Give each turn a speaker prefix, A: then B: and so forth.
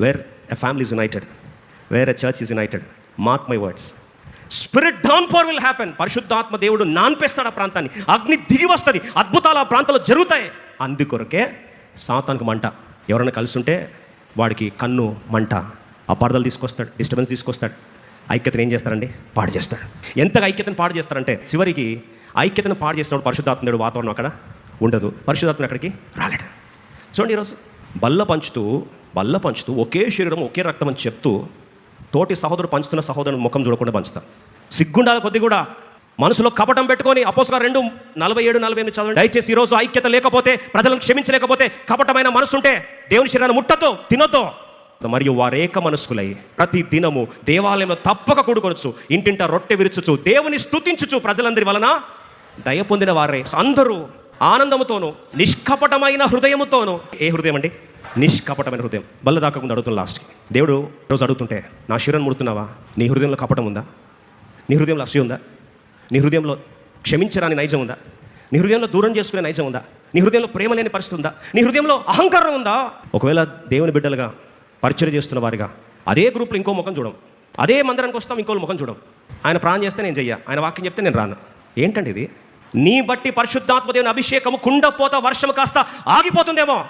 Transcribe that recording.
A: Where a family is united where a church is united mark my words spirit down pour will happen పరిశుద్ధాత్మ దేవుడు నాన్పేస్తాడు ఆ ప్రాంతాన్ని. అగ్ని దిగి వస్తుంది. అద్భుతాలు ఆ ప్రాంతంలో జరుగుతాయి. అందుకొరకే సాతానికి మంట. ఎవరైనా కలిసి ఉంటే వాడికి కన్ను మంట అపార్థాలు తీసుకొస్తాడు డిస్టర్బెన్స్ తీసుకొస్తాడు. ఐక్యతను ఏం చేస్తారండి? పాడు చేస్తాడు. ఎంతగా ఐక్యతను పాడు చేస్తారంటే చివరికి ఐక్యతను పాడు చేసినప్పుడు పరిశుద్ధాత్మ దేవుడు వాతావరణం అక్కడ ఉండదు. పరిశుద్ధాత్మ అక్కడికి రాలేడు. చూడండి ఈరోజు బల్ల పంచుతూ బల్ల పంచుతూ ఒకే శరీరం ఒకే రక్తం అని చెప్తూ తోటి సహోదరుడు పంచుతున్న సహోదరుని ముఖం చూడకుండా పంచుతా సిగ్గుండాలి కొద్ది కూడా. మనసులో కపటం పెట్టుకొని అపోసుల రెండు నలభై ఏడు నలభై ఎనిమిది చదవండి. దయచేసి ఈరోజు ఐక్యత లేకపోతే ప్రజలను క్షమించలేకపోతే కపటమైన మనసుంటే దేవుని శరీరాన్ని ముట్టతో తినొద్దు. మరియు వారేక మనస్కులై ప్రతి దినము దేవాలయంలో తప్పక కూడుకొనొచ్చు ఇంటింట రొట్టె విరుచుచు దేవుని స్థుతించుచు ప్రజలందరి వలన దయ పొందిన వారే అందరూ. ఆనందముతోను నిష్కపటమైన హృదయముతోను. ఏ హృదయం అండి? నిష్కపటమైన హృదయం. బల్ల దాకకుండా అడుగుతున్నా లాస్ట్కి. దేవుడు రోజు అడుగుతుంటే నా శిరం ముడుతున్నావా? నీ హృదయంలో కపటం ఉందా? నీ హృదయంలో అసూయ ఉందా? నీ హృదయంలో క్షమించరాని నైజం ఉందా? నీ హృదయంలో దూరం చేసుకునే నైజం ఉందా? నీ హృదయంలో ప్రేమ లేని పరిస్థితి ఉందా? నీ హృదయంలో అహంకారం ఉందా? ఒకవేళ దేవుని బిడ్డలుగా పరిచయం చేస్తున్న వారిగా అదే గ్రూప్లో ఇంకో ముఖం చూడం. అదే మందిరానికి వస్తాం ఇంకో ముఖం చూడం. ఆయన ప్రాణం చేస్తే నేను చెయ్య. ఆయన వాక్యం చెప్తే నేను రాను. ఏంటండి ఇది? నీ బట్టి పరిశుద్ధాత్మ దేవుని అభిషేకము కుండపోత వర్షం కాస్త ఆగిపోతుందేమో.